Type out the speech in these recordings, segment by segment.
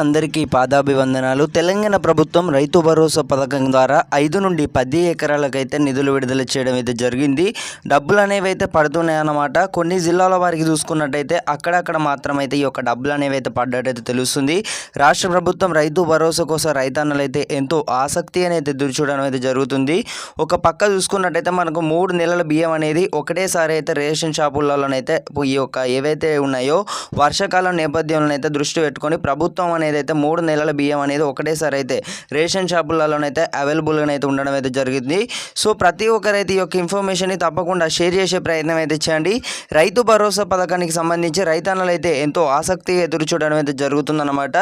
అందరికీ పాదాభివందనాలు. తెలంగాణ ప్రభుత్వం రైతు భరోసా పథకం ద్వారా ఐదు నుండి పది ఎకరాలకైతే నిధులు విడుదల చేయడం అయితే జరిగింది. డబ్బులు అనేవి అయితే పడుతున్నాయి అన్నమాట. కొన్ని జిల్లాల వారికి చూసుకున్నట్టయితే అక్కడక్కడ మాత్రం అయితే ఈ యొక్క డబ్బులు అనేవి అయితే పడ్డట్టయితే తెలుస్తుంది. రాష్ట్ర ప్రభుత్వం రైతు భరోసా కోసం రైతన్నలు అయితే ఎంతో ఆసక్తి అనేది ఎదురు చూడడం అయితే జరుగుతుంది. ఒక పక్క చూసుకున్నట్టయితే మనకు మూడు నెలల బియ్యం అనేది ఒకటేసారి అయితే రేషన్ షాపులలోనైతే ఈ యొక్క ఏవైతే ఉన్నాయో వర్షాకాలం నేపథ్యంలో అయితే దృష్టి పెట్టుకొని ప్రభుత్వం అనేది అయితే మూడు నెలల బియ్యం అనేది ఒకటేసారి అయితే రేషన్ షాపులలోనైతే అవైలబుల్గా అయితే ఉండడం అయితే జరిగింది. సో ప్రతి ఒక్కరైతే ఈ యొక్క ఇన్ఫర్మేషన్ని తప్పకుండా షేర్ చేసే ప్రయత్నం అయితే చేయండి. రైతు భరోసా పథకానికి సంబంధించి రైతన్నలు అయితే ఎంతో ఆసక్తిగా ఎదురు చూడడం అయితే జరుగుతుందన్నమాట.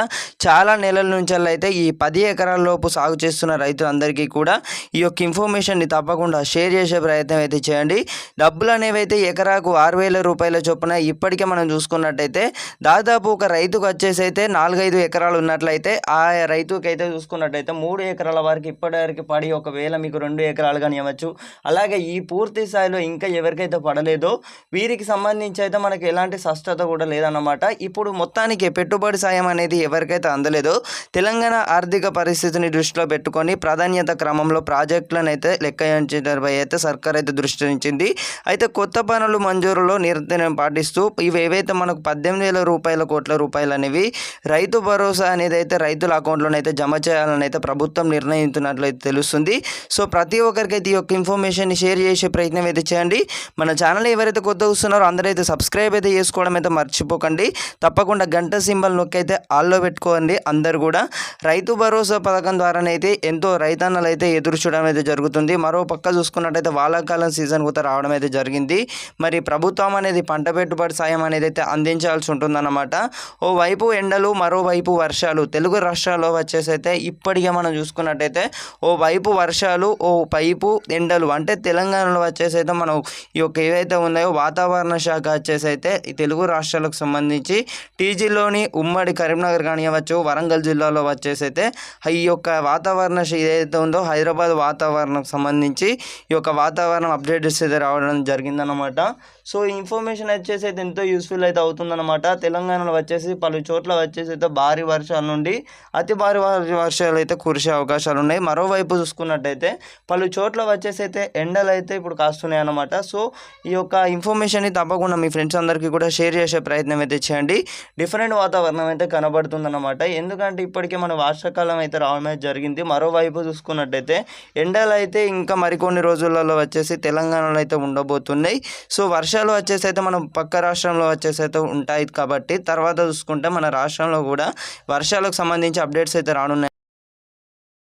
చాలా నెలల నుంచి అయితే ఈ పది ఎకరాల లోపు సాగు చేస్తున్న రైతులందరికీ కూడా ఈ యొక్క ఇన్ఫర్మేషన్ని తప్పకుండా షేర్ చేసే ప్రయత్నం అయితే చేయండి. డబ్బులు అనేవి అయితే ఎకరాకు ఆరు వేల రూపాయల చొప్పున ఇప్పటికే మనం చూసుకున్నట్టయితే దాదాపు ఒక రైతుకు వచ్చేసి అయితే నాలుగైదు ఎకరాలు ఉన్నట్లయితే ఆ రైతుకి అయితే చూసుకున్నట్టయితే మూడు ఎకరాల వరకు ఇప్పటివరకు పడి ఒకవేళ మీకు రెండు ఎకరాలు కానివ్వచ్చు. అలాగే ఈ పూర్తి స్థాయిలో ఇంకా ఎవరికైతే పడలేదో వీరికి సంబంధించి అయితే మనకి ఎలాంటి స్పష్టత కూడా లేదన్నమాట. ఇప్పుడు మొత్తానికి పెట్టుబడి సాయం అనేది ఎవరికైతే అందలేదో తెలంగాణ ఆర్థిక పరిస్థితిని దృష్టిలో పెట్టుకొని ప్రాధాన్యత క్రమంలో ప్రాజెక్టులను అయితే లెక్కించడంపై అయితే సర్కార్ అయితే దృష్టి ఉంచింది. అయితే కొత్త పనులు మంజూరులో నిర్ణయం పాటిస్తూ ఇవి ఏవైతే మనకు పద్దెనిమిది వేల రూపాయల కోట్ల రూపాయలు అనేవి రైతు భరోసా అనేది అయితే రైతుల అకౌంట్లోనైతే జమ చేయాలని అయితే ప్రభుత్వం నిర్ణయించినట్లయితే తెలుస్తుంది. సో ప్రతి ఒక్కరికి అయితే ఈ యొక్క ఇన్ఫర్మేషన్ని షేర్ చేసే ప్రయత్నం అయితే చేయండి. మన ఛానల్ ఎవరైతే కొత్త వస్తున్నారో అందరైతే సబ్స్క్రైబ్ అయితే చేసుకోవడం అయితే మర్చిపోకండి. తప్పకుండా గంట సింబల్ నొక్కి అయితే ఆల్లో పెట్టుకోండి అందరు కూడా. రైతు భరోసా పథకం ద్వారానైతే ఎంతో రైతన్నలు అయితే ఎదురు చూడడం అయితే జరుగుతుంది. మరో పక్క చూసుకున్నట్టయితే వానాకాలం సీజన్ కూడా రావడం అయితే జరిగింది. మరి ప్రభుత్వం అనేది పంట పెట్టుబడి సాయం అనేది అయితే అందించాల్సి ఉంటుందన్నమాట. ఓ వైపు ఎండలు మరోవైపు వర్షాలు తెలుగు రాష్ట్రాల్లో వచ్చేసి అయితే ఇప్పటికే మనం చూసుకున్నట్టయితే ఓ వైపు వర్షాలు ఓ పైపు ఎండలు అంటే తెలంగాణలో వచ్చేసైతే మనం ఈ యొక్క ఏవైతే ఉన్నాయో వాతావరణ శాఖ వచ్చేసి అయితే ఈ తెలుగు రాష్ట్రాలకు సంబంధించి టీజీలోని ఉమ్మడి కరీంనగర్ కానివ్వచ్చు వరంగల్ జిల్లాలో వచ్చేసి అయితే ఈ యొక్క వాతావరణ ఏదైతే ఉందో హైదరాబాద్ వాతావరణం సంబంధించి ఈ యొక్క వాతావరణం అప్డేట్స్ అయితే రావడం జరిగిందనమాట సో ఇన్ఫర్మేషన్ వచ్చేసి అయితే ఎంతో యూస్ఫుల్ అయితే అవుతుందన్నమాట. తెలంగాణలో వచ్చేసి పలు చోట్ల వచ్చేసి అయితే భారీ వర్షాల నుండి అతి భారీ వర్షాలు అయితే కురిసే అవకాశాలు ఉన్నాయి. మరోవైపు చూసుకున్నట్టయితే పలు చోట్ల వచ్చేసి అయితే ఎండలు అయితే ఇప్పుడు కాస్తున్నాయి అన్నమాట. సో ఈ యొక్క ఇన్ఫర్మేషన్ని తప్పకుండా మీ ఫ్రెండ్స్ అందరికీ కూడా షేర్ చేసే ప్రయత్నం అయితే చేయండి. డిఫరెంట్ వాతావరణం అయితే కనబడుతుందన్నమాట. ఎందుకంటే ఇప్పటికే మన వర్షాకాలం అయితే రావడం అయితే జరిగింది. మరోవైపు చూసుకున్నట్టయితే ఎండలు అయితే ఇంకా మరికొన్ని రోజులలో వచ్చేసి తెలంగాణలో అయితే ఉండబోతున్నాయి. సో వర్షాలు వచ్చేసి అయితే మనం పక్క రాష్ట్రంలో వచ్చేసి అయితే ఉంటాయి కాబట్టి తర్వాత చూసుకుంటే మన రాష్ట్రంలో కూడా వర్షాలకు సంబంధించి అప్డేట్స్ అయితే రానున్నాయి.